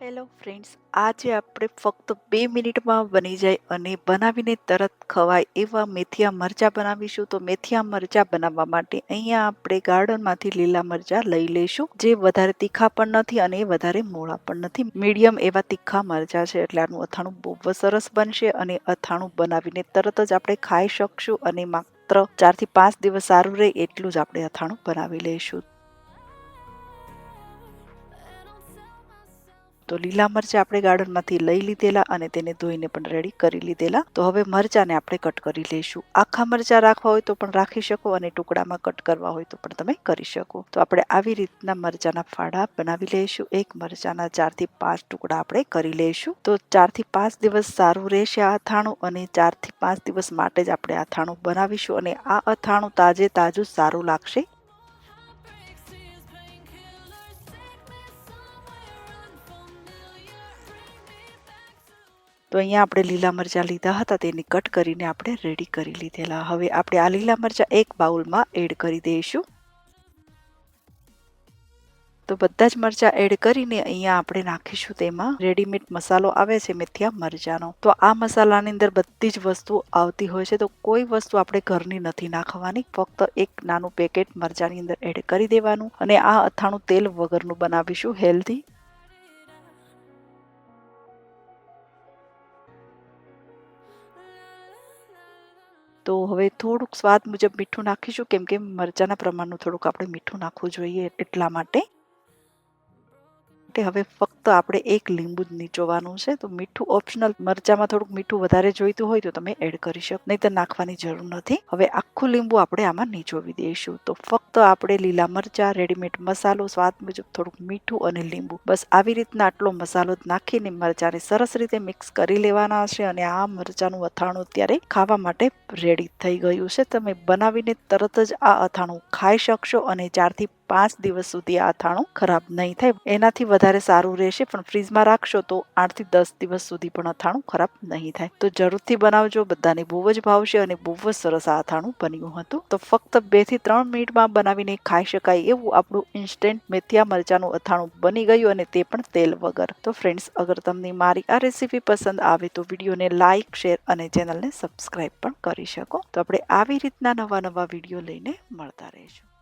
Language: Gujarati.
હેલો ફ્રેન્ડ્સ આજે આપણે ફક્ત બે મિનિટમાં બની જાય અને બનાવીને તરત ખવાય એવા મેથિયા મરચાં બનાવીશું. તો મેથિયા મરચાં બનાવવા માટે અહીંયા આપણે ગાર્ડનમાંથી લીલા મરચાં લઈ લઈશું, જે વધારે તીખા પણ નથી અને વધારે મોળા પણ નથી. મીડિયમ એવા તીખા મરચાં છે એટલે આનું અથાણું બહુ જ સરસ બનશે અને અથાણું બનાવીને તરત જ આપણે ખાઈ શકશું અને માત્ર ચારથી પાંચ દિવસ સારું રહે એટલું જ આપણે અથાણું બનાવી લઈશું. તો લીલા મરચાં આપણે ગાર્ડનમાંથી લઈ લીધેલા અને તેને ધોઈને પણ રેડી કરી લીધેલા. તો હવે મરચાંને આપણે કટ કરી લઈશું. આખા મરચાં રાખવા હોય તો પણ રાખી શકો અને ટુકડામાં કટ કરવા હોય તો પણ તમે કરી શકો. તો આપણે આવી રીતના મરચાંના ફાડા બનાવી લઈશું. એક મરચાંના ચારથી પાંચ ટુકડા આપણે કરી લઈશું. તો ચારથી પાંચ દિવસ સારું રહેશે આ અથાણું અને ચારથી પાંચ દિવસ માટે જ આપણે અથાણું બનાવીશું અને આ અથાણું તાજે તાજું સારું લાગશે. તો અહીંયા આપણે લીલા મરચાં લીધા હતા, તેને કટ કરીને આપણે રેડી કરી લીધેલા. હવે આપણે આ લીલા મરચાં એક બાઉલમાં એડ કરી દઈશું. તો બધા જ મરચાં એડ કરીને અહીંયા આપણે નાખીશું તેમાં. રેડીમેડ મસાલો આવે છે મેથિયા મરચાંનો. તો આ મસાલાની અંદર બધી જ વસ્તુ આવતી હોય છે, તો કોઈ વસ્તુ આપણે ઘરની નથી નાખવાની. ફક્ત એક નાનું પેકેટ મરચાંની અંદર એડ કરી દેવાનું અને આ અથાણું તેલ વગરનું બનાવીશું હેલ્ધી તો હવે થોડુંક સ્વાદ મુજબ મીઠું નાખીશું, કેમ કે મરચાંના પ્રમાણનું થોડુંક આપણે મીઠું નાખવું જોઈએ એટલા માટે. હવે ફક્ત આપણે એક લીંબુ જ નીચોવાનું છે. તો મીઠું ઓપ્શનલ મરચામાં થોડુંક મીઠું વધારે જોઈતું હોય તો તમે એડ કરી શકો. નહીં તો નાખવાની જરૂર નથી. હવે આખું લીંબુ આપણે આમાં નીચોવી દઈશું. તો ફક્ત આપણે લીલા મરચા રેડીમેડ મસાલો, સ્વાદ મુજબ થોડુંક મીઠું અને લીંબુ. બસ આવી રીતના આટલો મસાલો નાખીને મરચાંને સરસ રીતે મિક્સ કરી લેવાના છે અને આ મરચાંનું અથાણું અત્યારે ખાવા માટે રેડી થઈ ગયું છે. તમે બનાવીને તરત જ આ અથાણું ખાઈ શકશો અને ચારથી પાંચ દિવસ સુધી આ અથાણું ખરાબ નહીં થાય. એનાથી વધારે સારું રહેશે, પણ ફ્રીજમાં રાખશો તો આઠથી દસ દિવસ સુધી પણ અથાણું ખરાબ નહીં થાય. તો જરૂરથી બનાવજો, બધાને બહુ જ ભાવશે અને બહુ જ સરસ આ અથાણું બન્યું હતું. તો ફક્ત બેથી ત્રણ મિનિટમાં બનાવીને ખાઈ શકાય એવું આપણું ઇન્સ્ટન્ટ મેથિયા મરચાનું અથાણું બની ગયું અને તે પણ તેલ વગર. તો ફ્રેન્ડ્સ અગર તમને મારી આ રેસીપી પસંદ આવે તો વિડીયોને લાઇક શેર અને ચેનલને સબસ્ક્રાઈબ પણ કરી શકો. તો આપણે આવી રીતના નવા નવા વીડિયો લઈને મળતા રહીશું.